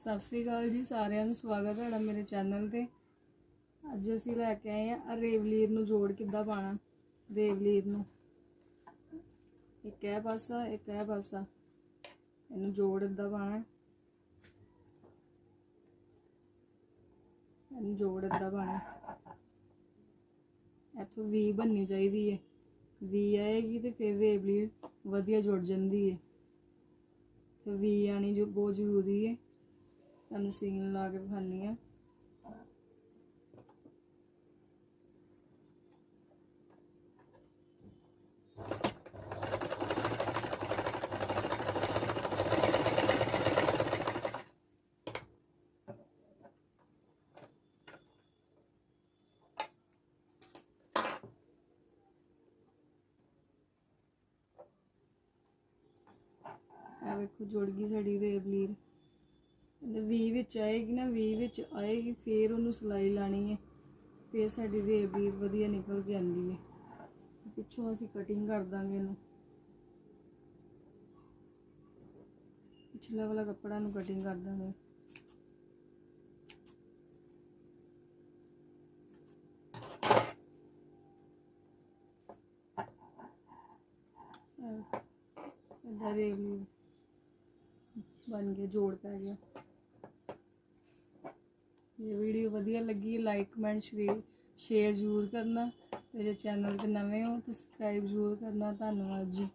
ਸਤਿ ਸ੍ਰੀ ਅਕਾਲ ਜੀ, ਸਾਰਿਆਂ ਨੂੰ ਸਵਾਗਤ ਹੈ ਤੁਹਾਡਾ ਮੇਰੇ ਚੈਨਲ ਤੇ। ਅੱਜ ਅਸੀਂ ਲੈ ਕੇ ਆਏ ਆ ਰੇਵਲੀਰ ਨੂੰ ਜੋੜ ਕਿੱਦਾਂ ਪਾਣਾ ਰੇਵਲੀਰ ਨੂੰ। ਇੱਕ ਇਹ ਪਾਸਾ, ਇੱਕ ਇਹ ਪਾਸਾ। ਇਹਨੂੰ ਜੋੜ ਇੱਦਾਂ ਪਾਣਾ ਇਹਨੂੰ ਜੋੜ ਇੱਦਾਂ ਪਾਣਾ ਇੱਥੋਂ ਵੀ ਬਣਨੀ ਚਾਹੀਦੀ ਹੈ। ਵੀ ਆਏਗੀ ਤੇ ਫਿਰ ਰੇਵਲੀਰ ਵਧੀਆ ਜੁੜ ਜਾਂਦੀ ਹੈ। ਤੇ ਵੀ ਆਣੀ ਜੋ ਬਹੁਤ ਜ਼ਰੂਰੀ ਹੈ। ਤੁਹਾਨੂੰ ਸੀਨ ਲਾ ਕੇ ਵਿਖਾਨੀ ਆ ਇਹ ਵੇਖੋ ਜੁੜ ਗਈ ਸਾਡੀ ਰੇਵਲੀਰ ਤੇ ਵੀ ਵਿੱਚ ਆਏਗੀ ਨਾ ਵੀ ਵਿੱਚ ਆਏਗੀ, ਫੇਰ ਉਹਨੂੰ ਸਲਾਈ ਲਾਣੀ ਹੈ। ਫੇਰ ਸਾਡੀ ਰੇਬ ਰੇਵਲੀਰ ਵਧੀਆ ਨਿਕਲ ਕੇ ਆਂਦੀ ਹੈ। ਪਿੱਛੋਂ ਅਸੀਂ ਕਟਿੰਗ ਕਰ ਦਾਂਗੇ ਇਹਨੂੰ। ਪਿਛਲਾ ਵਾਲਾ ਕੱਪੜਾ ਨੂੰ ਕਟਿੰਗ ਕਰ ਦਾਂਗੇ। ਇਦਾਂ ਰੇਵਲੀਰ ਬਣ ਗਿਆ, ਜੋੜ ਪੈ ਗਿਆ। ਇਹ ਵੀਡੀਓ ਵਧੀਆ ਲੱਗੀ ਲਾਈਕ ਕਮੈਂਟ ਸ਼ੇਅਰ ਜ਼ਰੂਰ ਕਰਨਾ। ਮੇਰੇ ਚੈਨਲ ਤੇ ਨਵੇਂ ਹੋ ਤਾਂ ਸਬਸਕ੍ਰਾਈਬ ਜ਼ਰੂਰ ਕਰਨਾ। ਧੰਨਵਾਦ ਜੀ।